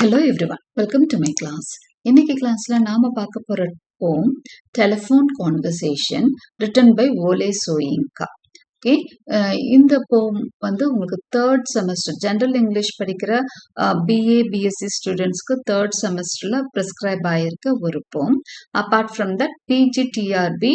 Hello everyone welcome to my class இன்னைக்கு கிளாஸ்ல நாம பார்க்க போற poem telephone conversation written by Wole Soyinka okay uh, இந்த போம் வந்து உங்களுக்கு தேர்ட் செமஸ்டர் ஜென்ரல் இங்கிலீஷ் படிக்கிற பிஏ பிஎஸ்சி ஸ்டூடெண்ட்ஸ்க்கு தேர்ட் செமஸ்டரில் ப்ரிஸ்கிரைப் ஆகிருக்க ஒரு poem apart from that PGTRB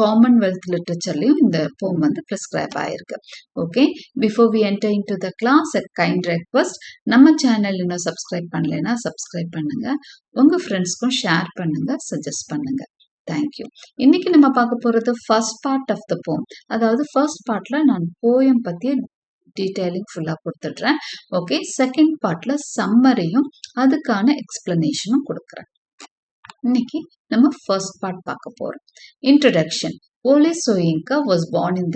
commonwealth லிட்ரேச்சர்லையும் இந்த போம் வந்து ப்ரிஸ்கிரைப் ஆகிருக்கு okay before we enter into the class a kind request நம்ம சேனல் இன்னும் சப்ஸ்கிரைப் பண்ணலைன்னா சப்ஸ்கிரைப் பண்ணுங்க. உங்கள் ஃப்ரெண்ட்ஸ்க்கும் ஷேர் பண்ணுங்க சஜஸ்ட் பண்ணுங்க. தேங்க்யூ இன்னைக்கு நம்ம பார்க்க போறது ஃபர்ஸ்ட் பார்ட் ஆஃப் த போம் அதாவது ஃபர்ஸ்ட் பார்ட்ல நான் போயம் பத்தி டீட்டெயிலிங் ஃபுல்லாக கொடுத்துட்றேன். ஓகே செகண்ட் பார்ட்ல சம்மரியும் அதுக்கான எக்ஸ்பிளனேஷனும் கொடுக்குறேன். இன்னைக்கு நம்ம ஃபர்ஸ்ட் பார்ட் பார்க்க போறோம். Introduction Wole Soyinka was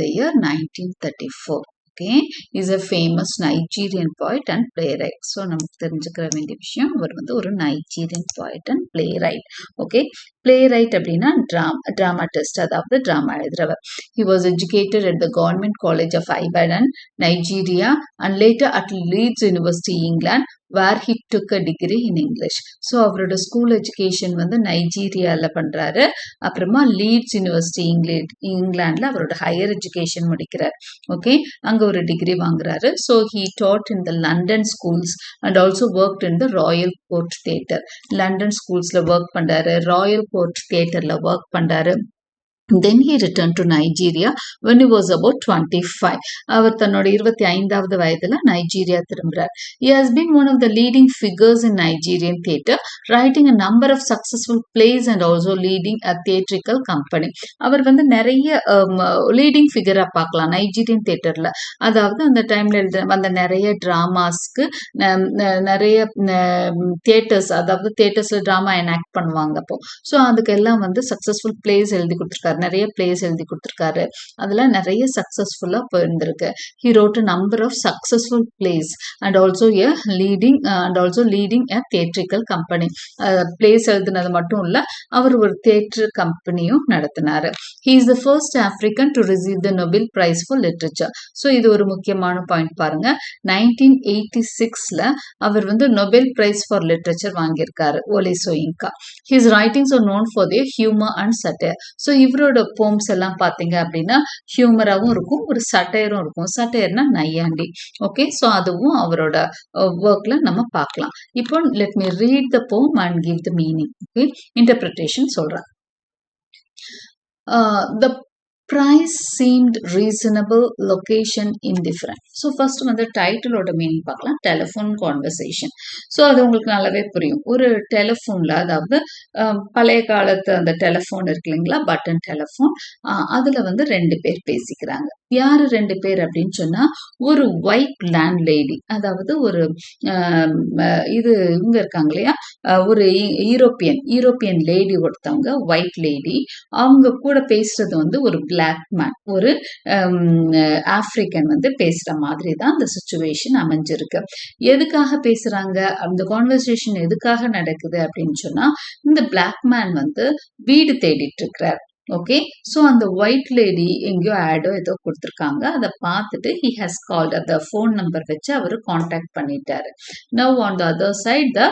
year nineteen thirty four okay. Is a famous Nigerian poet and playwright so நமக்கு தெரிஞ்சுக்கிற வேண்டிய விஷயம் அவர் வந்து ஒரு Nigerian poet and playwright okay. Playwright அப்படின்னா ட்ராம் ட்ராமாட்டிஸ்ட் அதாவது drama எழுதுறவர். He was educated at the Government College of Ibadan Nigeria and later at Leeds University England where he took a degree in English so அவரோட school education வந்து நைஜீரியாவில் பண்ணுறாரு அப்புறமா leads university இங்கிலி இங்கிலாண்டில் அவரோட higher education முடிக்கிறார். Okay அங்கே ஒரு degree வாங்குறாரு. So he taught in the London schools and also work in the Royal Court Theatre London ஸ்கூல்ஸில் work பண்ணுறாரு ராயல் கோர்ட் தேட்டரில் ஒர்க் பண்ணுறாரு then he return to Nigeria when he was about twenty five அவர் தன்னோட இருபத்தி ஐந்தாவது வயதுல Nigeria திரும்புறார். He has been one of the leading figures in Nigerian theatre writing a number of successful plays and also leading a theatrical company அவர் வந்து நிறைய um, leading ஃபிகரா பார்க்கலாம் Nigerian தியேட்டர்ல அதாவது அந்த டைம்ல எழுத அந்த நிறைய டிராமாஸ்க்கு நிறைய தியேட்டர்ஸ் அதாவது தியேட்டர்ஸ்ல டிராமா எனாக்ட் பண்ணுவாங்க அப்போ. ஸோ அதுக்கெல்லாம் வந்து சக்சஸ்ஃபுல் பிளேஸ் எழுதி கொடுத்துருக்காரு. நிறைய பிளேஸ் எழுதி கொடுத்துருக்காரு. அதில் நிறைய சக்ஸஸ்ஃபுல்லாக போயிருந்திருக்கு. He wrote number of successful plays and also a leading and also leading a theatrical company plays எழுதுனது மட்டும் இல்லை அவர் ஒரு தியேட்டர் கம்பெனியும் நடத்தினார். He is the first African to receive the Nobel prize for literature so இது ஒரு முக்கியமான பாயிண்ட் பாருங்க. நைன்டீன் எயிட்டி சிக்ஸில் அவர் வந்து நொபெல் பிரைஸ் ஃபார் லிட்ரேச்சர் வாங்கியிருக்காரு Wole Soyinka his writings are known for their humour and satire so இவரோட poems எல்லாம் பார்த்தீங்க அப்படின்னா ஹியூமராகவும் இருக்கும் ஒரு சட்டையரும் இருக்கும். சட்டையர்னா நையாண்டி. ஓகே ஸோ அதுவும் அவரோட ஒர்க்ல நம்ம பார்க்கலாம் இப்போ let me read the poem and give the meaning okay interpretation சொல்கிறேன் the price seemed reasonable location indifferent so first வந்து டைட்டிலோட மீனிங் பார்க்கலாம். டெலிஃபோன் கான்வர்சேஷன் ஸோ அது உங்களுக்கு நல்லாவே புரியும். ஒரு டெலிஃபோனில் அதாவது பழைய காலத்து அந்த டெலிஃபோன் இருக்கு இல்லைங்களா? பட்டன் டெலிஃபோன் அதில் வந்து ரெண்டு பேர் பேசிக்கிறாங்க. யார் ரெண்டு பேர் அப்படின்னு சொன்னால் ஒரு ஒயிட் லேண்ட் லேடி அதாவது ஒரு இது இவங்க இருக்காங்க இல்லையா? ஒரு யூரோப்பியன் யூரோப்பியன் லேடி ஒருத்தவங்க ஒயிட் லேடி அவங்க கூட பேசுறது வந்து ஒரு பிளாக் மேன் ஒரு ஆப்பிரிக்கன் வந்து பேசுற மாதிரி தான் அந்த சுச்சுவேஷன் அமைஞ்சிருக்கு. எதுக்காக பேசுறாங்க? அந்த கான்வர்சேஷன் எதுக்காக நடக்குது அப்படின்னு சொன்னா இந்த பிளாக் மேன் வந்து வீடு தேடிட்டு இருக்கிறார். ஓகே ஸோ அந்த ஒயிட் லேடி எங்கேயோ ஆடோ ஏதோ கொடுத்துருக்காங்க. அதை பார்த்துட்டு ஹி ஹாஸ் கால்ட் அந்த ஃபோன் நம்பர் வச்சு அவர் காண்டாக்ட் பண்ணிட்டாரு. Now on the other side the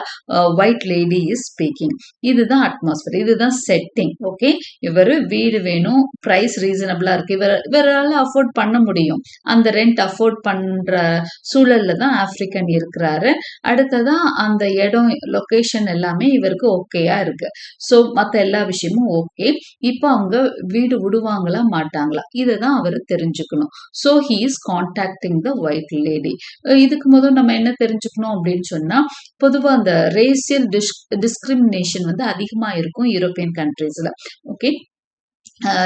white lady is speaking இதுதான் அட்மாஸ்பியர் இதுதான் செட்டிங் ஓகே இவர் வீடு வேணும் ப்ரைஸ் ரீசனபிளாக இருக்கு. இவர் இவரால் அஃபோர்ட் பண்ண முடியும். அந்த ரெண்ட் அஃபோர்ட் பண்ணுற சூழலில் தான் ஆஃப்ரிக்கன் இருக்கிறாரு. அடுத்ததான் அந்த இடம் லொக்கேஷன் எல்லாமே இவருக்கு ஓகேயா இருக்கு. ஸோ மற்ற எல்லா விஷயமும் ஓகே இப்போ அவங்க வீடு விடுவாங்களா மாட்டாங்களா? இதை தான் அவர் தெரிஞ்சுக்கணும். So he is contacting the white lady இதுக்கு முதல் நம்ம என்ன தெரிஞ்சுக்கணும் அப்படின்னு சொன்னா பொதுவாக அந்த ரேசியல் டிஸ் டிஸ்கிரிமினேஷன் வந்து அதிகமாக இருக்கும் யூரோப்பியன் கண்ட்ரீஸில் ஓகே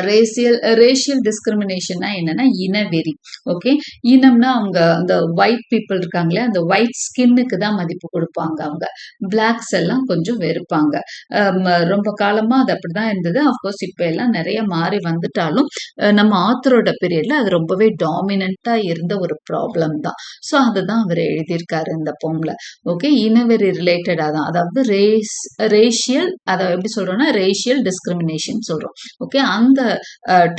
ரேசியல் ரேஷியல் டிஸ்கிரிமினேஷன்னா என்னன்னா இனவெறி ஓகே இனம்னா அவங்க அந்த ஒயிட் பீப்புள் இருக்காங்களே அந்த ஒயிட் ஸ்கின்னுக்கு தான் மதிப்பு கொடுப்பாங்க அவங்க. பிளாக்ஸ் எல்லாம் கொஞ்சம் வெறுப்பாங்க. ரொம்ப காலமா அது அப்படிதான் இருந்தது. அஃப்கோர்ஸ் இப்போ எல்லாம் நிறைய மாறி வந்துட்டாலும் நம்ம ஆத்தரோட பீரியட்ல அது ரொம்பவே டாமினண்ட்டாக இருந்த ஒரு ப்ராப்ளம் தான். ஸோ அதை தான் அவர் எழுதியிருக்காரு இந்த பொம்ல ஓகே இனவெறி ரிலேட்டடாக தான். அதாவது ரேஸ் ரேஷியல் அதை எப்படி சொல்றோம்னா ரேஷியல் டிஸ்கிரிமினேஷன் சொல்றோம் ஓகே அந்த அந்த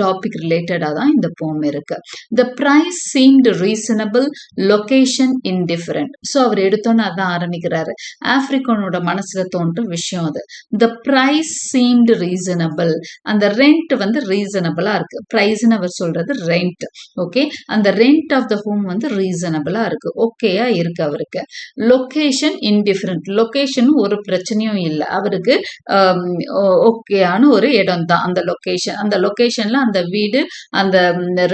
டாபிக் ரிலேட்டடாக தான் இந்த போம் இருக்கு. The price seemed reasonable location indifferent so அவர் எடுத்தோன்னே அதான் ஆரம்பிக்கிறாரு. ஆப்ரிக்கனோட மனசுல தோன்ற விஷயம் அது. த ப்ரைஸ் சீம்டு ரீசனபிள் அந்த ரெண்ட் வந்து ரீசனபிளா இருக்கு. ப்ரைஸ்னு அவர் சொல்றது ரெண்ட் ஓகே அந்த ரெண்ட் ஆஃப் த ஹோம் வந்து ரீசனபிளா இருக்கு. ஓகேயா இருக்கு அவருக்கு. லொகேஷன் இன்டிஃபரண்ட் லொக்கேஷன் ஒரு பிரச்சனையும் இல்லை. அவருக்கு ஓகேயான ஒரு இடம் தான் அந்த லொகேஷன் அந்த லொகேஷன்ல அந்த வீடு அந்த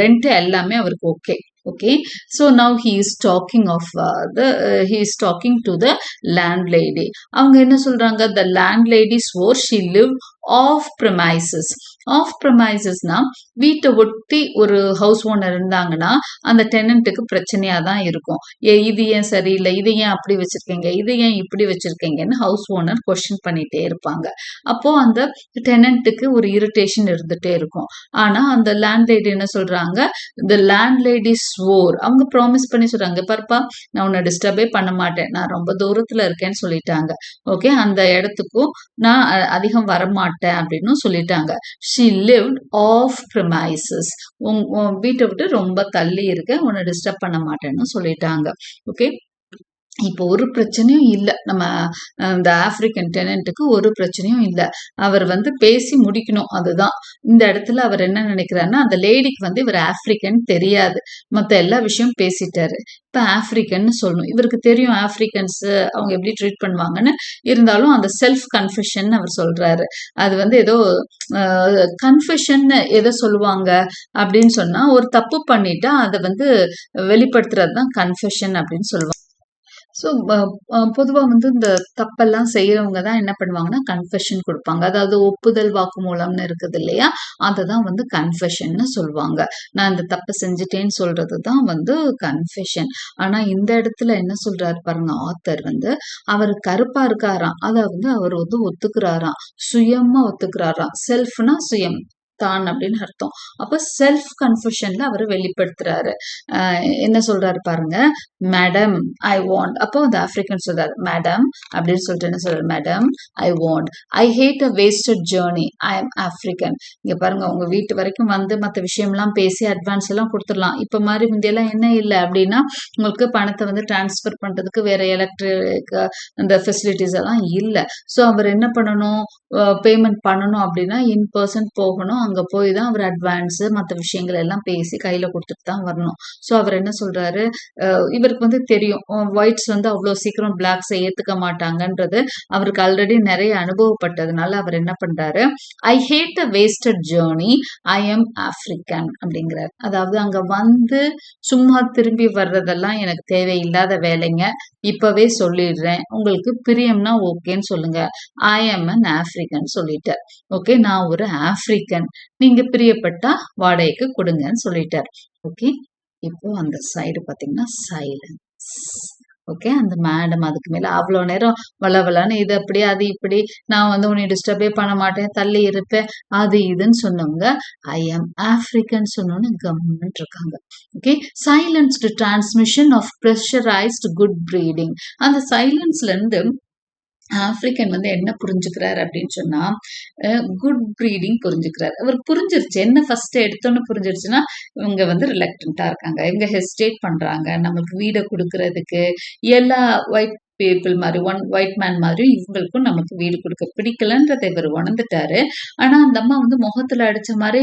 ரெண்ட் எல்லாமே அவருக்கு okay okay so now he is talking of uh, the uh, he is talking to the landlady அவங்க என்ன சொல்றாங்க the landlady swore she lived off premises off ப்ரமைசஸ்னா வீட்டை ஒட்டி ஒரு ஹவுஸ் ஓனர் இருந்தாங்கன்னா அந்த டெனண்ட்டுக்கு பிரச்சனையா தான் இருக்கும். ஏ இது ஏன் சரியில்லை? இது ஏன் அப்படி வச்சிருக்கீங்க? இது ஏன் இப்படி வச்சிருக்கீங்கன்னு ஹவுஸ் ஓனர் கொஷின் பண்ணிட்டே இருப்பாங்க. அப்போ அந்த டெனண்ட்டுக்கு ஒரு இரிட்டேஷன் இருந்துகிட்டே இருக்கும். ஆனா அந்த லேண்ட்லேடி என்ன சொல்றாங்க? இந்த லேண்ட்லேடி ஸ்வோர் அவங்க ப்ராமிஸ் பண்ணி சொல்றாங்க பர்ப்பா நான் உன்னை டிஸ்டர்பே பண்ண மாட்டேன். நான் ரொம்ப தூரத்தில் இருக்கேன்னு சொல்லிட்டாங்க. ஓகே அந்த இடத்துக்கும் நான் அ- அதிகம் வரமாட்டேன். அப்படின்னு சொல்லிட்டாங்க. ஷீ லிவ்ட் ஆஃப் ப்ரிமைசஸ் உன் உன் வீட்டை விட்டு ரொம்ப தள்ளி இருக்கேன். உன்னை டிஸ்டர்ப் பண்ண மாட்டேன்னு சொல்லிட்டாங்க. ஓகே இப்போ ஒரு பிரச்சனையும் இல்லை. நம்ம இந்த ஆப்பிரிக்கன் டெனண்ட்டுக்கு ஒரு பிரச்சனையும் இல்லை. அவர் வந்து பேசி முடிக்கணும். அதுதான். இந்த இடத்துல அவர் என்ன நினைக்கிறாருன்னா அந்த லேடிக்கு வந்து இவர் ஆப்பிரிக்கன் தெரியாது. மற்ற எல்லா விஷயம் பேசிட்டாரு. இப்போ ஆப்பிரிக்கன்னு சொல்லணும். இவருக்கு தெரியும் ஆப்பிரிக்கன்ஸ் அவங்க எப்படி ட்ரீட் பண்ணுவாங்கன்னு. இருந்தாலும் அந்த செல்ஃப் கன்ஃபெஷன் அவர் சொல்றாரு. அது வந்து ஏதோ கன்ஃபெஷன் எதை சொல்லுவாங்க அப்படின்னு சொன்னா ஒரு தப்பு பண்ணிட்டா அதை வந்து வெளிப்படுத்துறது தான் கன்ஃபெஷன் அப்படின்னு சொல்லுவாங்க. ஸோ uh, uh, பொதுவாக வந்து இந்த தப்பெல்லாம் செய்கிறவங்க தான் என்ன பண்ணுவாங்கன்னா கன்ஃபெஷன் கொடுப்பாங்க. அதாவது ஒப்புதல் வாக்குமூலம்னு இருக்குது இல்லையா? அதை தான் வந்து கன்ஃபெஷன்னு சொல்லுவாங்க நான் இந்த தப்பை செஞ்சுட்டேன்னு சொல்கிறது தான் வந்து கன்ஃபெஷன் ஆனால் இந்த இடத்துல என்ன சொல்கிறாரு பாருங்க ஆத்தர் வந்து அவர் கருப்பாக இருக்காராம். அதை வந்து அவர் வந்து ஒத்துக்கிறாராம். சுயமாக ஒத்துக்கிறாராம். செல்ஃப்னா சுயம். தான் அப்படின்னு அர்த்தம். அப்ப செல்ஃப் கன்ஃபியூஷன்ல அவர் வெளிப்படுத்துறாரு. என்ன சொல்றாரு பாருங்க. மேடம் ஐ வாண்ட் அப்போ அந்த ஆப்பிரிக்கன் சொல்றாரு. மேடம் அப்படின்னு சொல்லிட்டு என்ன சொல்றாரு? Madam I want I had a wasted journey I am African இங்க பாருங்க உங்க வீட்டு வரைக்கும் வந்து மற்ற விஷயம்லாம் பேசி அட்வான்ஸ் எல்லாம் கொடுத்துடலாம். இப்ப மாதிரி முந்தையெல்லாம் என்ன இல்லை அப்படின்னா உங்களுக்கு பணத்தை வந்து டிரான்ஸ்ஃபர் பண்றதுக்கு வேற எலக்ட்ரிக் அந்த ஃபெசிலிட்டிஸ் எல்லாம் இல்லை. ஸோ அவர் என்ன பண்ணணும்? பேமெண்ட் பண்ணணும் அப்படின்னா இன் பர்சன் போகணும். அங்கே போய் தான் அவர் அட்வான்ஸு மற்ற விஷயங்கள் எல்லாம் பேசி கையில் கொடுத்துட்டு தான் வரணும். ஸோ அவர் என்ன சொல்கிறாரு இவருக்கு வந்து தெரியும். ஒயிட்ஸ் வந்து அவ்வளோ சீக்கிரம் பிளாக்ஸை ஏற்றுக்க மாட்டாங்கன்றது அவருக்கு ஆல்ரெடி நிறைய அனுபவப்பட்டதுனால அவர் என்ன பண்ணுறாரு I had a wasted journey I am African அப்படிங்கிறார். அதாவது அங்கே வந்து சும்மா திரும்பி வர்றதெல்லாம் எனக்கு தேவையில்லாத வேலைங்க. இப்போவே சொல்லிடுறேன். உங்களுக்கு பிரியம்னா ஓகேன்னு சொல்லுங்க. ஐ எம் அன் ஆஃப்ரிக்கன் சொல்லிட்டார். ஓகே நான் ஒரு ஆஃப்ரிக்கன் நீங்க பிரியப்பட்டா வாடகைக்கு கொடுங்கன்னு சொல்லிட்டார். ஓகே இப்போ அந்த சைடு பாத்தீங்கன்னா சைலன்ஸ் ஓகே அந்த மேடம் அதுக்கு மேல அவ்வளோ நேரம் வளவலான்னு இது அப்படி அது இப்படி நான் வந்து உன்னை டிஸ்டர்பே பண்ண மாட்டேன் தள்ளி இருப்பேன் அது இதுன்னு சொன்னவங்க ஐ ஆம் ஆப்ரிக்கன் சொன்னோன்னு கவர்மெண்ட் இருக்காங்க. Okay silenced transmission of pressurised good breeding அந்த சைலன்ஸ்ல இருந்து ஆப்பிரிக்கன் வந்து என்ன புரிஞ்சுக்கிறாரு அப்படின்னு சொன்னா குட் ப்ரீடிங் புரிஞ்சுக்கிறாரு. அவர் புரிஞ்சிருச்சு. என்ன ஃபர்ஸ்ட் எடுத்தோன்னு புரிஞ்சிருச்சுன்னா இவங்க வந்து ரிலக்டண்டா இருக்காங்க. இவங்க ஹெசிடேட் பண்றாங்க. நமக்கு வீடை கொடுக்கறதுக்கு எல்லா ஒயிட் பீப்புள் மாதிரி ஒன் ஒயிட் மேன் மாதிரி இவங்களுக்கும் நமக்கு வீடு கொடுக்க பிடிக்கலன்றதை இவர் உணர்ந்துட்டாரு. ஆனா அந்த அம்மா வந்து முகத்துல அடிச்ச மாதிரி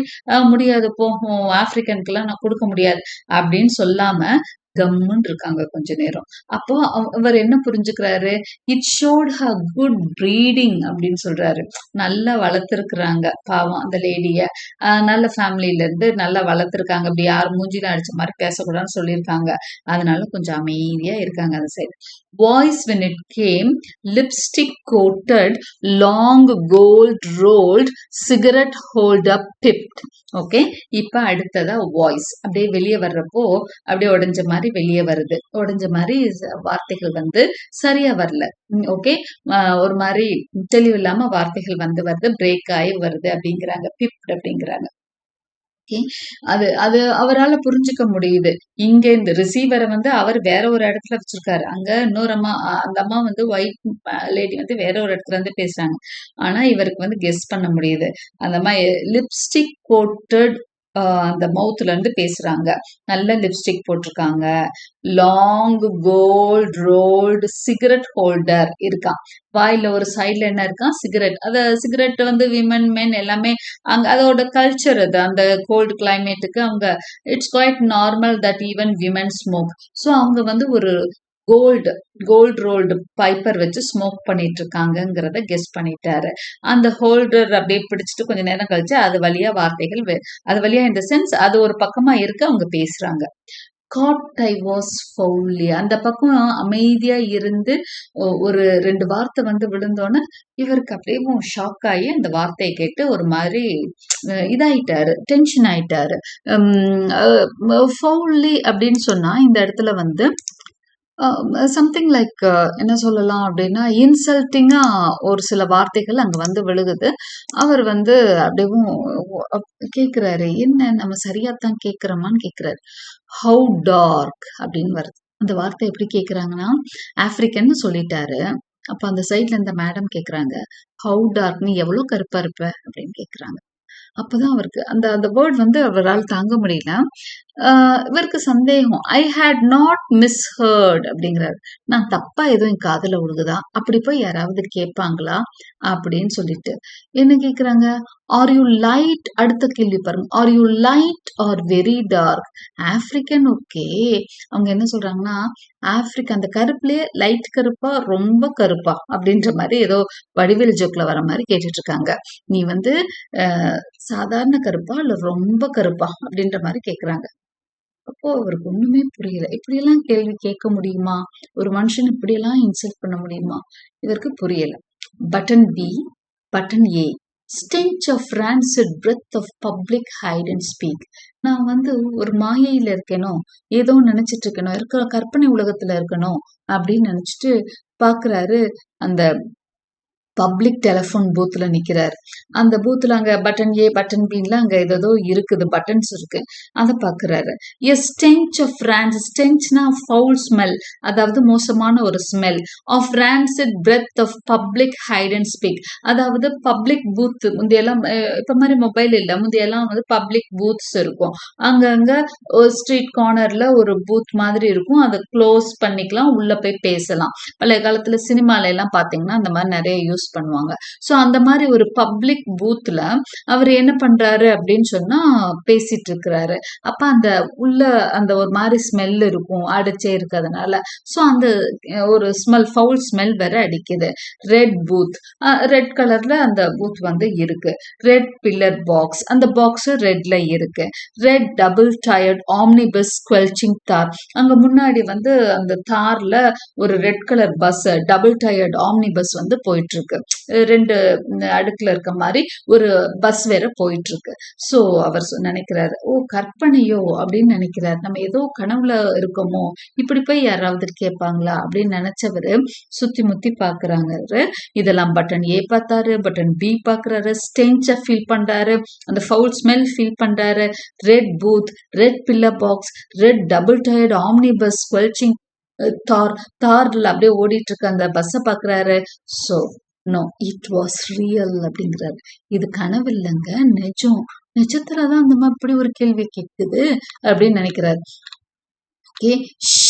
முடியாது போகும் ஆப்பிரிக்கனுக்கெல்லாம் நான் கொடுக்க முடியாது அப்படின்னு சொல்லாம கம்முன்னு இருக்காங்க கொஞ்ச நேரம். அப்போ அவ- அவர் என்ன புரிஞ்சுக்கிறாரு? இட் ஷோட் ஹ குட் ப்ரீடிங் அப்படின்னு சொல்றாரு. நல்லா வளர்த்துருக்குறாங்க பாவம் அந்த லேடிய நல்ல ஃபேமிலில இருந்து நல்லா வளர்த்துருக்காங்க. அப்படி யார் மூஞ்சில அடிச்ச மாதிரி பேசக்கூடாதுன்னு சொல்லியிருக்காங்க. அதனால கொஞ்சம் அமைதியா இருக்காங்க அந்த side voice when it came lipstick coated long gold rolled cigarette holder pipped okay இப்ப அடுத்ததா வாய்ஸ் அப்படியே வெளியே வர்றப்போ அப்படியே உடஞ்ச மாதிரி வெளியே வருது. உடைஞ்ச மாதிரி வார்த்தைகள் வந்து சரியா வரல. ஓகே ஒரு மாதிரி தெளிவு இல்லாம வார்த்தைகள் வந்து வருது. பிரேக் ஆகி வருது அப்படிங்கிறாங்க. பிப்ட் அப்படிங்கிறாங்க. அது அது அவரால புரிஞ்சுக்க முடியுது. இங்க இந்த ரிசீவரை வந்து அவர் வேற ஒரு இடத்துல வச்சிருக்காரு. அங்க இன்னொரு அம்மா அந்த அம்மா வந்து ஒயிட் லேடி வந்து வேற ஒரு இடத்துல இருந்து பேசுறாங்க. ஆனா இவருக்கு வந்து கெஸ் பண்ண முடியுது. அந்த அம்மா லிப்ஸ்டிக் கோட்டட் அந்த மவுத்ல இருந்து பேசுறாங்க. நல்ல லிப்ஸ்டிக் போட்டிருக்காங்க. Long gold rolled cigarette holder இருக்கான். வாயில ஒரு சைடுல என்ன இருக்கான்? சிகரெட் அத சிகரெட் வந்து விமன் மென் எல்லாமே அங்க அதோட கல்ச்சர் அது. அந்த கோல்டு கிளைமேட்டுக்கு அவங்க it's quite normal that even women smoke so அவங்க வந்து ஒரு கோல்டு கோல்டு ரோல்டு பைப்பர் வச்சு ஸ்மோக் பண்ணிட்டு இருக்காங்கிறத கெஸ் பண்ணிட்டாரு. அந்த ஹோல்டர் அப்படியே பிடிச்சிட்டு கொஞ்ச நேரம் கழிச்சு அது வழியா வார்த்தைகள் அது வழியா இந்த சென்ஸ் அது ஒரு பக்கமா இருக்கு அவங்க பேசுறாங்க. காட் ஐ வாஸ் ஃபவுலி அந்த பக்கம் அமைதியா இருந்து ஒரு ரெண்டு வார்த்தை வந்து விழுந்தோன்னே இவருக்கு அப்படியே ஷாக் ஆகி அந்த வார்த்தையை கேட்டு ஒரு மாதிரி இதாயிட்டாரு டென்ஷன் ஆயிட்டாரு. ஃபவுலி அப்படின்னு சொன்னா இந்த இடத்துல வந்து Um, uh, something like uh, என்ன சொல்லலாம் அப்படின்னா இன்சல்ட்டிங்காக ஒரு சில வார்த்தைகள் அங்கே வந்து விழுகுது. அவர் வந்து அப்படியும் கேட்குறாரு என்ன நம்ம சரியாத்தான் கேட்குறோமான்னு கேட்குறாரு ஹவு டார்க் அப்படின்னு வருது. அந்த வார்த்தை எப்படி கேட்குறாங்கன்னா ஆஃப்ரிக்கன்னு சொல்லிட்டாரு. அப்போ அந்த சைட்ல இந்த மேடம் கேட்குறாங்க ஹவு டார்க்னு எவ்வளோ எவ்வளவு கருப்பா இருப்ப? அப்படின்னு கேட்குறாங்க அப்பதான் அவருக்கு அந்த அந்த வேர்ட் வந்து அவரால் தாங்க முடியல. இவருக்கு சந்தேகம். ஐ ஹேட் நாட் மிஸ்ஹர்ட் அப்படிங்கிறாரு. நான் தப்பா எதுவும் என் காதுல விழுகுதா அப்படி போய் யாராவது கேட்பாங்களா? அப்படின்னு சொல்லிட்டு. என்ன கேட்குறாங்க ஆர் யூ லைட் அடுத்த கேள்வி பாருங்க. Are you light or very dark African okay அவங்க என்ன சொல்றாங்கன்னா ஆப்ரிக்கா அந்த கருப்புலயே லைட் கருப்பா ரொம்ப கருப்பா அப்படின்ற மாதிரி ஏதோ வடிவேல் ஜோக்ல வர மாதிரி கேட்டுட்டு இருக்காங்க நீ வந்து சாதாரண கருப்பா இல்ல ரொம்ப கருப்பா அப்படின்ற மாதிரி கேக்குறாங்க. அப்போ அவருக்கு ஒண்ணுமே புரியல. இப்படியெல்லாம் கேள்வி கேட்க முடியுமா? ஒரு மனுஷன் இப்படியெல்லாம் இன்சல்ட் பண்ண முடியுமா? இதற்கு புரியல. Button B button A stench of rancid breath of public hide and speak நான் வந்து ஒரு மாயையில இருக்கேனோ ஏதோ நினைச்சிட்டு இருக்கணும் இருக்க கற்பனை உலகத்துல இருக்கணும் அப்படின்னு நினைச்சிட்டு பாக்குறாரு அந்த பப்ளிக் டெலிஃபோன் பூத்தில் நிக்கிறாரு. அந்த பூத்தில் அங்கே பட்டன் ஏ பட்டன் பின்ல அங்கே ஏதோ இருக்குது பட்டன்ஸ் இருக்கு. அதை பாக்குறாரு. எ ஸ்டென்ச் ஆஃப் ரேன்ஸ் ஸ்டென்ச்னா ஃபவுல் ஸ்மெல் அதாவது மோசமான ஒரு smell of rancid breath of public hide and speak அதாவது பப்ளிக் பூத் முந்தையெல்லாம் இப்போ மாதிரி மொபைல் இல்லை. முந்தையெல்லாம் வந்து பப்ளிக் பூத்ஸ் இருக்கும். அங்கங்கே ஒரு ஸ்ட்ரீட் கார்னரில் ஒரு பூத் மாதிரி இருக்கும். அதை க்ளோஸ் பண்ணிக்கலாம். உள்ளே போய் பேசலாம். பழைய காலத்தில் சினிமால எல்லாம் பார்த்தீங்கன்னா அந்த மாதிரி நிறைய யூஸ் பண்ணுவாங்க. சோ அந்த மாதிரி ஒரு பப்ளிக் பூத்ல அவர் என்ன பண்றாரு அப்படின்னு சொன்னா பேசிட்டு இருக்கிறாரு அப்ப அந்த உள்ள அந்த ஒரு மாதிரி ஸ்மெல் இருக்கும் அடிச்சே இருக்கிறதுனால. சோ அந்த ஒரு ஸ்மெல் ஃபவுல் ஸ்மெல் வேற அடிக்குது. ரெட் பூத் ரெட் கலர்ல அந்த பூத் வந்து இருக்கு. ரெட் பில்லர் பாக்ஸ் அந்த பாக்ஸ் ரெட்ல இருக்கு. Red double tiered omnibus squelching tar அங்க முன்னாடி வந்து அந்த தார்ல ஒரு red colour bus double tiered omnibus வந்து போயிட்டு இருக்கு ரெண்டு அடுக்குல இருக்க மாதிரி ஒரு பஸ் வேற போயிட்டு இருக்கு சோ அவர் சொ- நினைக்கிறாரு ஓ கற்பனையோ? அப்படின்னு நினைக்கிறாரு. நம்ம ஏதோ கனவுல இருக்கோமோ? இப்படி போய் யாராவது கேட்பாங்களா? அப்படின்னு நினைச்சவரு சுத்தி முத்தி பாக்குறாங்க இதெல்லாம் பட்டன் ஏ பார்த்தாரு பட்டன் பி பாக்குறாரு. ஸ்டென்ச்ச ஃபீல் பண்றாரு. அந்த ஃபவுல் ஸ்மெல் ஃபீல் பண்றாரு. Red booth red pillar box red double tiered omnibus squelching tar தார்ல அப்படியே ஓடிட்டு இருக்க அந்த பஸ்ஸை பாக்குறாரு. So no it was real அப்படிங்கிறாரு. இது கனவு இல்லைங்க. நிஜம். நிஜத்துலதான் அந்த மாதிரி இப்படி ஒரு கேள்வி கேக்குது அப்படின்னு நினைக்கிறாரு. Okay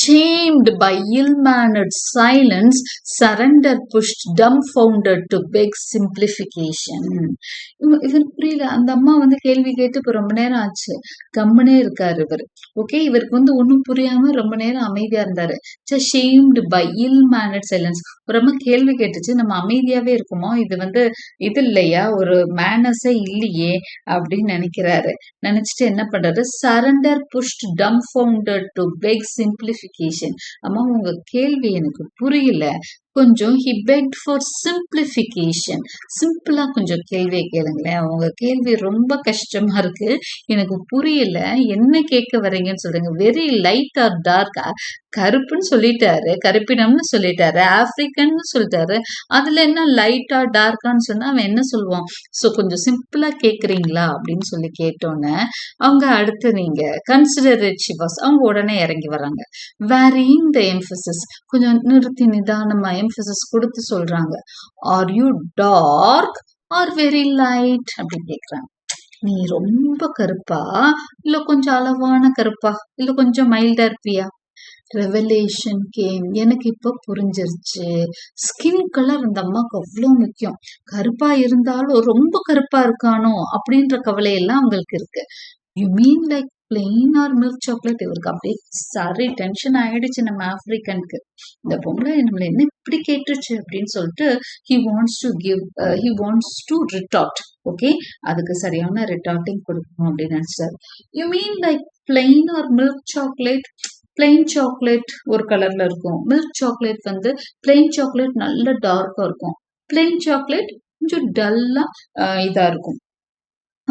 shamed by ill-mannered silence, surrender pushed dumbfounded to beg simplification. இவ- இவருக்கு புரியல. அந்த அம்மா வந்து கேள்வி கேட்டு இப்போ ரொம்ப நேரம் ஆச்சு. கம்முனே இருக்காரு இவர். ஓகே? இவருக்கு வந்து ஒண்ணும் புரியாம ரொம்ப நேரம் அமைதியா இருந்தாரு. Shamed by ill mannered silence ஒரு அம்மா கேள்வி கேட்டுச்சு. நம்ம அமைதியாவே இருக்குமோ? இது வந்து இது இல்லையா? ஒரு மேனஸே இல்லையே? அப்படின்னு நினைக்கிறாரு. நினைச்சிட்டு என்ன பண்றாரு surrender pushed dumbfounded to beg simplification அம்மா உங்க கேள்வி எனக்கு புரியல. கொஞ்சம் ஹி பெக்ட் ஃபார் சிம்பிளிஃபிகேஷன் சிம்பிளாக கொஞ்சம் கேள்வியை கேளுங்களேன். அவங்க கேள்வி ரொம்ப கஷ்டமாக இருக்குது எனக்கு புரியல. என்ன கேட்க வர்றீங்கன்னு சொல்லுங்க. வெரி லைட் ஆர் டார்க் கருப்புன்னு சொல்லிட்டாரு. கருப்பினம்னு சொல்லிட்டாரு. ஆப்ரிக்கன்னு சொல்லிட்டாரு. அதில் என்ன லைட்டா டார்க்கான்னு சொன்னால் அவன் என்ன சொல்லுவான்? ஸோ கொஞ்சம் சிம்பிளாக கேட்குறீங்களா அப்படின்னு சொல்லி கேட்டோன்னே அவங்க அடுத்து நீங்கள் கன்சிடர் இட் ஷிவாஸ் அவங்க உடனே இறங்கி வராங்க வேரிங் த எம்பசிஸ் கொஞ்சம் நிறுத்தி நிதானமாக எம்பசிஸ் கொடுத்து சொல்றாங்க. Are you dark or very light அப்படின்னு கேக்குறாங்க. நீ ரொம்ப கருப்பா இல்ல கொஞ்சம் அளவான கருப்பா இல்ல கொஞ்சம் மைல்டா இருப்பியா? ரெவலேஷன் கேம் எனக்கு இப்ப புரிஞ்சிருச்சு. ஸ்கின் கலர் இந்த அம்மாவுக்கு அவ்வளோ முக்கியம். கருப்பா இருந்தாலும் ரொம்ப கருப்பா இருக்கானோ அப்படின்ற கவலையெல்லாம் அவங்களுக்கு இருக்கு. You mean like plain or milk chocolate இவருக்கு அப்படியே சரி டென்ஷன் ஆயிடுச்சு நம்ம ஆப்ரிக்கனுக்கு இந்த பொம்பளை நம்மள என்ன இப்படி கேட்டுருச்சு அப்படின்னு சொல்லிட்டு he wants to give he wants to retort okay அதுக்கு சரியான ரிட்டார்ட்டிங் கொடுக்கணும் அப்படின்னு நினைச்சாரு. You mean like plain or milk chocolate plain chocolate ஒரு கலர்ல இருக்கும். மில்க் சாக்லேட் வந்து பிளெயின் சாக்லேட் நல்ல டார்க்கா இருக்கும். பிளெயின் சாக்லேட் கொஞ்சம் டல்லா uh, இதா இருக்கும்.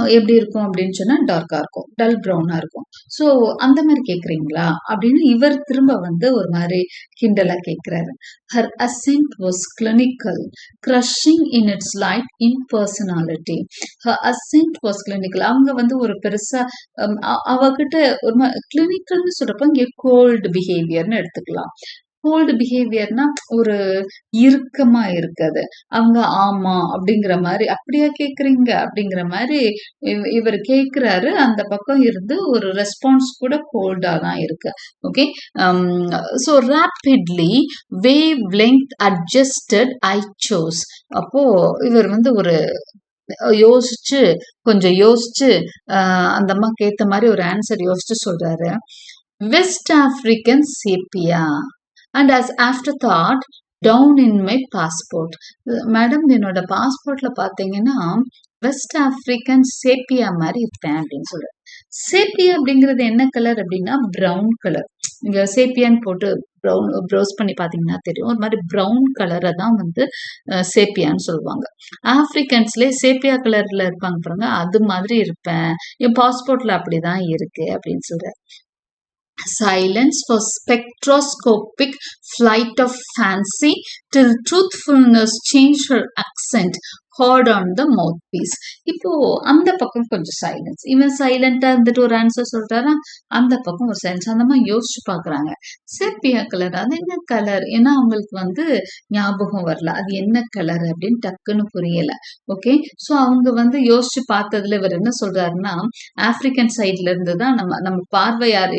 எப்படி இருக்கும்? அப்படின்னு சொன்னா டார்க்கா இருக்கும். டல் ப்ரௌனா இருக்கும். ஸோ அந்த மாதிரி கேக்குறீங்களா? அப்படின்னு இவர் திரும்ப வந்து ஒரு மாதிரி கிண்டலா கேக்குறாரு. Her accent was clinical crushing in its light impersonality her accent was clinical அவங்க வந்து ஒரு பெருசா அவகிட்ட ஒரு கிளினிக்கல்னு சொல்றப்ப இங்கே கோல்டு பிஹேவியர்னு எடுத்துக்கலாம். கோல்டு பிஹேவியர்னா ஒரு இறுக்கமா இருக்குது. அவங்க ஆமா அப்படிங்கிற மாதிரி அப்படியா கேக்குறீங்க? அப்படிங்கிற மாதிரி இவர் கேக்குறாரு. அந்த பக்கம் இருந்து ஒரு ரெஸ்பான்ஸ் கூட கோல்டா தான் இருக்கு. Okay so rapidly wavelength adjusted I chose அப்போ இவர் வந்து ஒரு யோசிச்சு கொஞ்சம் யோசிச்சு அந்த அம்மாக்கு ஏத்த மாதிரி ஒரு ஆன்சர் யோசிச்சு சொல்றாரு. West African sepia and as afterthought down in my passport madam என்னோட பாஸ்போர்ட்ல பாத்தீங்கன்னா வெஸ்ட் ஆப்பிரிக்கன் சேப்பியா மாதிரி இருப்பேன் அப்படின்னு சொல்றேன் சேப்பியா அப்படிங்கிறது என்ன கலர் அப்படின்னா ப்ரௌன் கலர் நீங்க சேப்பியான்னு போட்டு ப்ரௌன் ப்ரௌஸ் பண்ணி பாத்தீங்கன்னா தெரியும். ஒரு மாதிரி ப்ரௌன் கலரை தான் வந்து சேப்பியான்னு சொல்லுவாங்க. ஆப்பிரிக்கன்ஸ்லேயே சேப்பியா கலர்ல இருப்பாங்க பாருங்க அது மாதிரி இருப்பேன். என் பாஸ்போர்ட்ல அப்படிதான் இருக்கு அப்படின்னு சொல்றேன் silence for spectroscopic flight of fancy till truthfulness changed her accent hard on the mouthpiece இப்போ அந்த பக்கம் கொஞ்சம் சைலன்ஸ் இவன் சைலண்டா இருந்துட்டு ஒரு ஆன்சர் சொல்றாரா அந்த பக்கம் ஒரு சைலன்ஸ் அந்த மாதிரி யோசிச்சு பாக்குறாங்க செப்பியா கலர் அது என்ன கலர் ஏன்னா அவங்களுக்கு வந்து ஞாபகம் வரல. அது என்ன கலர் அப்படின்னு டக்குன்னு புரியல. ஓகே ஸோ அவங்க வந்து யோசிச்சு பார்த்ததுல இவர் என்ன சொல்றாருன்னா ஆப்பிரிக்கன் சைட்ல இருந்து தான் நம்ம நம்ம பார்வை யார்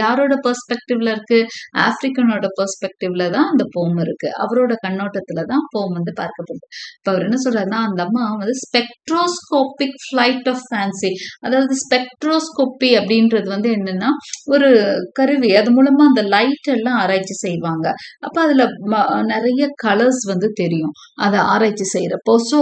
யாரோட பெர்ஸ்பெக்டிவ்ல இருக்கு? ஆப்பிரிக்கனோட பெர்ஸ்பெக்டிவ்ல தான் அந்த போம் இருக்கு. அவரோட கண்ணோட்டத்துல தான் போம் வந்து பார்க்கப்படுது இப்போ அவர் என்ன சொல்றாருன்னா அந்த அம்மா வந்து ஸ்பெக்ட்ரோஸ்கோபிக் ஃபிளைட் ஆஃப் ஃபேன்சி அதாவது ஸ்பெக்ட்ரோஸ்கோப்பி அப்படின்றது வந்து என்னன்னா ஒரு கருவி. அது மூலமா அந்த லைட் எல்லாம் ஆராய்ச்சி செய்வாங்க. அப்ப அதுல நிறைய கலர்ஸ் வந்து தெரியும். அதை ஆராய்ச்சி செய்யறப்போ ஸோ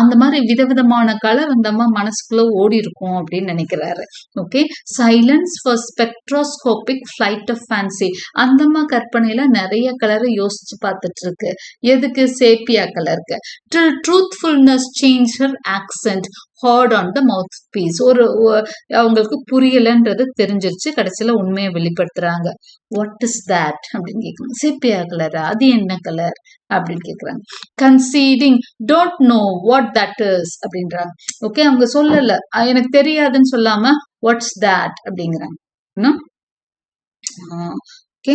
அந்த மாதிரி விதவிதமான கலர் அந்த அம்மா மனசுக்குள்ள ஓடி இருக்கும் அப்படின்னு நினைக்கிறாரு. Okay silence for spectroscopic flight of fancy அந்த அம்மா கற்பனையில நிறைய கலரை யோசிச்சு பார்த்துட்டு இருக்கு. எதுக்கு? சேப்பியா கலருக்கு truth truthfulness change her accent hard on the mouthpiece ஒரு அவங்களுக்கு புரியலன்றது தெரிஞ்சிருச்சு. கடைசியில உண்மையை வெளிப்படுத்துறாங்க. வாட் இஸ் தேட் அப்படின்னு கேட்குறாங்க சேப்பியா கலரா அது என்ன கலர் அப்படின்னு கேட்குறாங்க conceding don't know what that is அப்படின்றாங்க. ஓகே அவங்க சொல்லல. எனக்கு தெரியாதுன்னு சொல்லாம வாட்ஸ் தேட் அப்படிங்கிறாங்க. ஓகே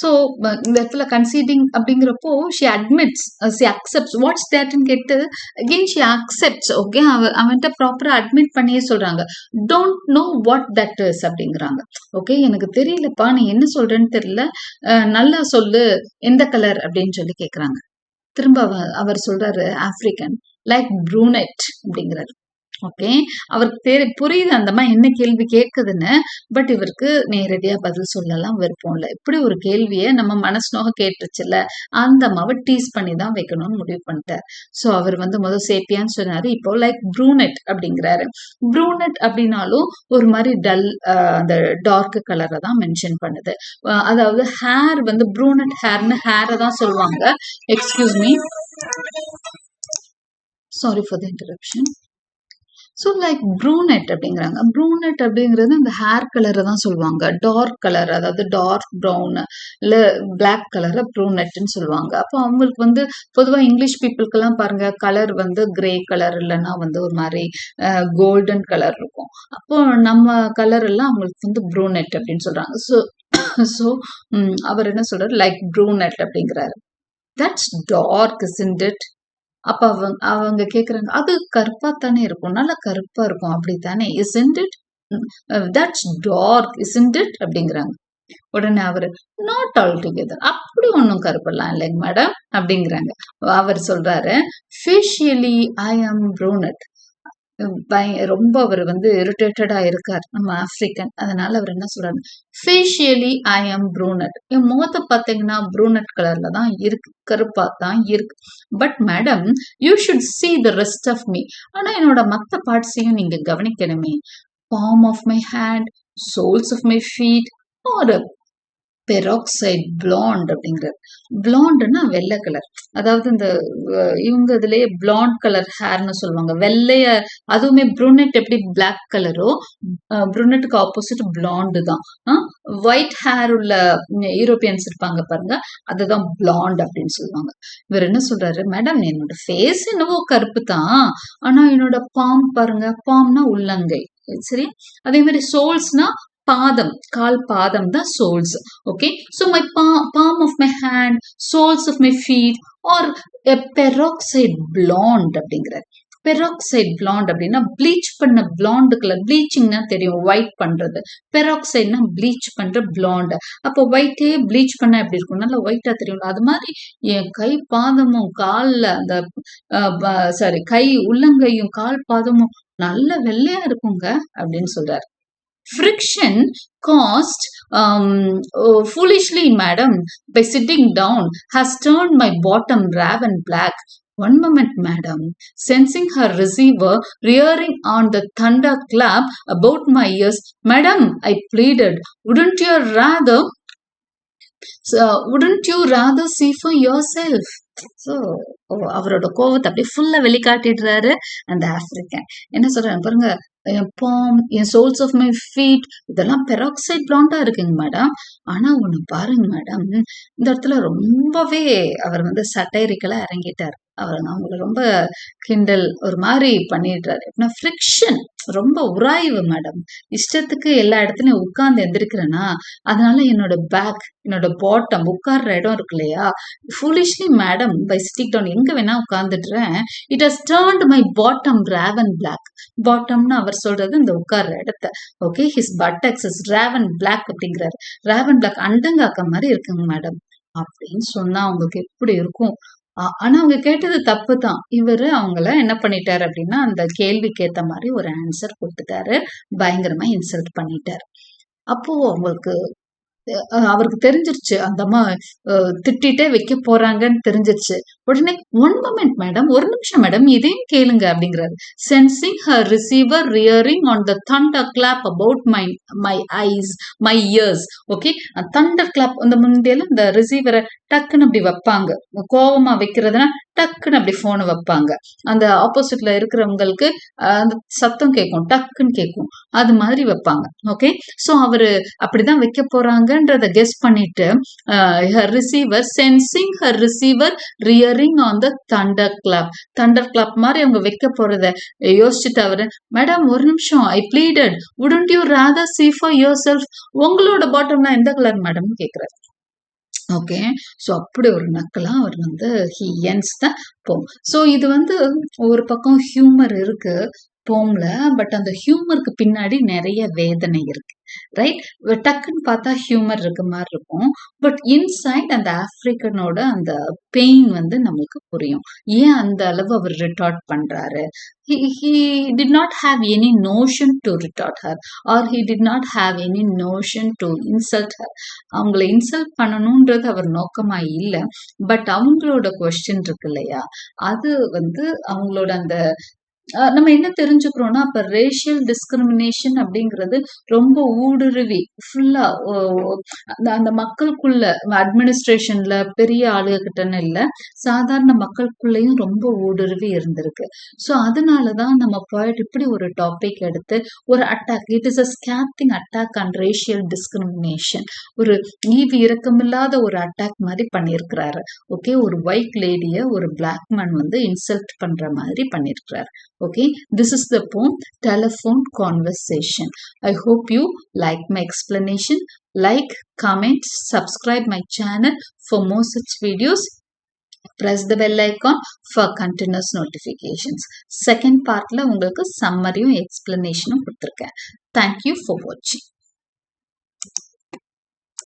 ஸோ uh, இந்த இடத்துல கன்சீடிங் அப்படிங்கிறப்போ she admits she accepts what's தேட்னு கேட்டு அகெயின் ஷி அக்செப்ட்ஸ் ஓகே அவ அவன்கிட்ட ப்ராப்பராக அட்மிட் பண்ணியே சொல்கிறாங்க don't know what that is அப்படிங்கிறாங்க. ஓகே எனக்கு தெரியலப்பா நீ என்ன சொல்கிறேன்னு தெரியல. நல்லா சொல்லு எந்த கலர் அப்படின்னு சொல்லி கேட்குறாங்க திரும்ப அவர் சொல்கிறாரு ஆப்ரிக்கன் லைக் ப்ரூனெட் அப்படிங்கிறாரு. ஓகே அவருக்கு தெரி புரியுது அந்த அம்மா என்ன கேள்வி கேட்குதுன்னு பட் இவருக்கு நேரடியா பதில் சொல்லலாம் விருப்பம் இல்லை. இப்படி ஒரு கேள்வியை நம்ம மனசு நோக கேட்டுருச்சுல்ல அந்த அம்மாவை டீஸ் பண்ணி தான் வைக்கணும்னு முடிவு பண்ணிட்டார். ஸோ அவர் வந்து முதல் சேப்பியான்னு சொன்னாரு இப்போ லைக் ப்ரூனெட் அப்படிங்கிறாரு. ப்ரூனெட் அப்படின்னாலும் ஒரு மாதிரி டல் அந்த டார்க் கலரை தான் மென்ஷன் பண்ணுது. அதாவது ஹேர் வந்து ப்ரூனட் ஹேர்னு ஹேரை தான் சொல்லுவாங்க. Excuse me sorry for the interruption so like brunette அப்படிங்கிறாங்க. ப்ரூனெட் அப்படிங்கிறது அந்த ஹேர் கலரை தான் சொல்லுவாங்க. டார்க் கலர் அதாவது டார்க் ப்ரௌன் இல்லை பிளாக் கலரை ப்ரூனெட்னு சொல்லுவாங்க. அப்போ அவங்களுக்கு வந்து பொதுவாக இங்கிலீஷ் பீப்புளுக்கெல்லாம் பாருங்க கலர் வந்து கிரே கலர் இல்லைன்னா வந்து ஒரு மாதிரி கோல்டன் கலர் இருக்கும். அப்போ நம்ம கலர் எல்லாம் அவங்களுக்கு வந்து ப்ரூனெட் அப்படின்னு சொல்றாங்க. ஸோ ஸோ அவர் என்ன சொல்கிறார் லைக் ப்ரூனெட் அப்படிங்கிறாரு. தட்ஸ் டார்க் சிண்டட் இட் அப்ப அவங்க அவங்க கேக்குறாங்க அது கருப்பா தானே இருக்கும் நல்லா கருப்பா இருக்கும் அப்படித்தானே? Isn't it that's dark isn't it அப்படிங்கிறாங்க. உடனே அவரு நாட் ஆல் டுகெதர் அப்படி ஒன்றும் கருப்பெல்லாம் இல்லைங்க மேடம் அப்படிங்கிறாங்க. அவர் சொல்றாரு ஃபேஷியலி ஐ ஆம் ப்ரூனட் பய ரொம்ப அவர் வந்து இரிட்டேட்டடாக இருக்கார் நம்ம ஆப்ரிக்கன் அதனால அவர் என்ன சொல்றாரு? ஃபேஷியலி ஐ ஆம் ப்ரூனட் என் முகத்தை பார்த்தீங்கன்னா ப்ரூனட் கலர்ல தான் இருக்கு கருப்பா தான் இருக்கு. But madam you should see the rest of me ஆனா என்னோட மத்த பார்ட்ஸையும் நீங்க கவனிக்கணுமே. Palm of my hand soles of my feet are peroxide blond அப்படிங்கிறது. பிளாண்டுன்னா வெள்ளை கலர் அதாவது இந்த இவங்க இதுலயே பிளாண்ட் கலர் ஹேர்னு சொல்லுவாங்க. வெள்ளைய அதுவுமே ப்ரூனெட் எப்படி பிளாக் கலரோ ப்ரூனெட்டுக்கு ஆப்போசிட் பிளாண்டு தான். ஒயிட் ஹேர் உள்ள யூரோப்பியன்ஸ் இருப்பாங்க பாருங்க அதுதான் பிளாண்ட் அப்படின்னு சொல்லுவாங்க. இவர் என்ன சொல்றாரு? மேடம் என்னோட ஃபேஸ் என்னவோ கருப்பு தான். ஆனா என்னோட பாம் பாருங்க பாம்னா உள்ளங்கை. சரி? அதே மாதிரி சோல்ஸ்னா பாதம் கால் பாதம் தான் சோல்ஸ் ஓகே ஸோ மை பா palm of my hand soles of my feet are a peroxide blonde அப்படிங்கிறார். பெராக்சைட் பிளாண்ட் அப்படின்னா ப்ளீச் பண்ண பிளாண்டு கலர் ப்ளீச்சிங்னா தெரியும் ஒயிட் பண்றது. பெராக்சைட்னா ப்ளீச் பண்ற பிளாண்ட் அப்போ ஒயிட்டே ப்ளீச் பண்ண எப்படி இருக்கும்? நல்லா ஒயிட்டா தெரியும் அது மாதிரி என் கை பாதமும் காலில் அந்த சாரி கை உள்ளங்கையும் கால் பாதமும் நல்ல வெள்ளையா இருக்குங்க அப்படின்னு சொல்றாரு. Friction caused um, oh, foolishly madam by sitting down has turned my bottom raven black one moment madam sensing her receiver rearing on the thunder clap about my ears madam i pleaded wouldn't you rather so, wouldn't you rather see for yourself so அவரோட கோவத்தை அப்படியே ஃபுல்லாக வெளிக்காட்டிடுறாரு அந்த African என்ன சொல்றாங்க பாருங்க என் palm என் சோல்ஸ் ஆஃப் மை ஃபீட் இதெல்லாம் பெராக்சைட் பிளாண்டா இருக்குங்க மேடம் ஆனா ஒன்று பாருங்க மேடம் இந்த இடத்துல ரொம்பவே அவர் வந்து சட்டைரிக்கலாக இறங்கிட்டார். அவர் அவங்கள ரொம்ப கிண்டல் ஒரு மாதிரி பண்ணிடுறாரு. எப்படின்னா ஃப்ரிக்ஷன் ரொம்ப உராய்வு மேடம் இஷ்டத்துக்கு எல்லா இடத்துலயும் உட்கார்ந்து எந்திரிக்கிறேன்னா அதனால என்னோட பேக் என்னோட பாட்டம் உட்கார்ற இடம் இருக்கு இல்லையா? Foolishly madam by stick down எங்க வேணா உட்கார்ந்துடுறேன். It has turned my bottom raven black பாட்டம்னு அவர் சொல்றது இந்த உட்கார்ற இடத்த. Okay his buttocks is raven black அப்படிங்கிறாரு. ராவன் பிளாக் அண்டங்காக்க மாதிரி இருக்குங்க மேடம் அப்படின்னு சொன்னா அவங்களுக்கு எப்படி இருக்கும்? ஆனா அவங்க கேட்டது தப்பு தான் இவரு அவங்கள என்ன பண்ணிட்டாரு அப்படின்னா அந்த கேள்விக்கு ஏத்த மாதிரி ஒரு ஆன்சர் கொடுத்துட்டாரு. பயங்கரமா இன்சல்ட் பண்ணிட்டாரு. அப்போ அவங்களுக்கு அவருக்கு தெரிஞ்சிருச்சு. அந்த அம்மா திட்டே வைக்க போறாங்கன்னு தெரிஞ்சிருச்சு. உடனே ஒன் மொமெண்ட் மேடம் ஒரு நிமிஷம் மேடம் இதையும் கேளுங்க அப்படிங்கிறாரு. Sensing her receiver rearing on the thunder clap about my my eyes my ears okay thunder clap அந்த முந்தையில இந்த ரிசீவரை டக்குன்னு அப்படி வைப்பாங்க. கோபமா வைக்கிறதுனா டக்குன்னு அப்படி போனை வைப்பாங்க. அந்த ஆப்போசிட்ல இருக்கிறவங்களுக்கு அந்த சத்தம் கேட்கும் டக்குன்னு கேட்கும். அது மாதிரி வைப்பாங்க. ஓகே ஸோ அவரு அப்படிதான் வைக்க போறாங்க. போறாங்கன்றத கெஸ் பண்ணிட்டு her receiver sensing her receiver rearing on the thunder clap thunder clap மாதிரி அவங்க வைக்க போறத யோசிச்சுட்டு அவரு மேடம் ஒரு நிமிஷம் I pleaded wouldn't you rather see for yourself உங்களோட பாட்டம்னா எந்த கலர் மேடம் கேட்கறாரு ஓகே ஸோ அப்படி ஒரு நக்கலா அவர் வந்து ஹி என்ஸ் தான் போம் ஸோ இது வந்து ஒரு பக்கம் ஹியூமர் இருக்கு போம்ல பட் அந்த ஹியூமருக்கு பின்னாடி நிறைய வேதனை இருக்கு. ரைட் டக்குன்னு பார்த்தா ஹியூமர் இருக்க மாதிரி இருக்கும். பட் இன்சைட் அந்த ஆப்ரிக்கனோட அந்த பெயின் வந்து நம்மளுக்கு புரியும். ஏன் அந்த அளவு அவர் ரிட்டார்ட் பண்றாரு? He, he did not have any notion to retort her or he did not have any notion அவங்கள இன்சல்ட் பண்ணணுன்றது அவர் நோக்கமா இல்லை. பட் அவங்களோட கொஸ்டின் இருக்கு இல்லையா? அது வந்து அவங்களோட அந்த நம்ம என்ன தெரிஞ்சுக்கிறோம்னா அப்ப ரேஷியல் டிஸ்கிரிமினேஷன் அப்படிங்கிறது ரொம்ப ஊடுருவி ஃபுல்லா அந்த அந்த மக்களுக்குள்ள அட்மினிஸ்ட்ரேஷன்ல பெரிய ஆளுகிட்டன்னு இல்ல சாதாரண மக்களுக்குள்ளேயும் ரொம்ப ஊடுருவி இருந்திருக்கு. ஸோ அதனாலதான் நம்ம போயிட்டு இப்படி ஒரு டாபிக் எடுத்து ஒரு attack it is a scathing attack and racial discrimination ஒரு ஈவி இறக்கமில்லாத ஒரு அட்டாக் மாதிரி பண்ணியிருக்கிறாரு. ஓகே ஒரு ஒயிட் லேடிய ஒரு பிளாக் மேன் வந்து இன்சல்ட் பண்ற மாதிரி பண்ணியிருக்கிறாரு. okay this is the poem telephone conversation i hope you like my explanation like comment subscribe my channel for more such videos press the bell icon for continuous notifications second partல உங்களுக்கு சம்மரியும் எக்ஸ்பிளனேஷனும் கொடுத்துருக்கேன் thank you for watching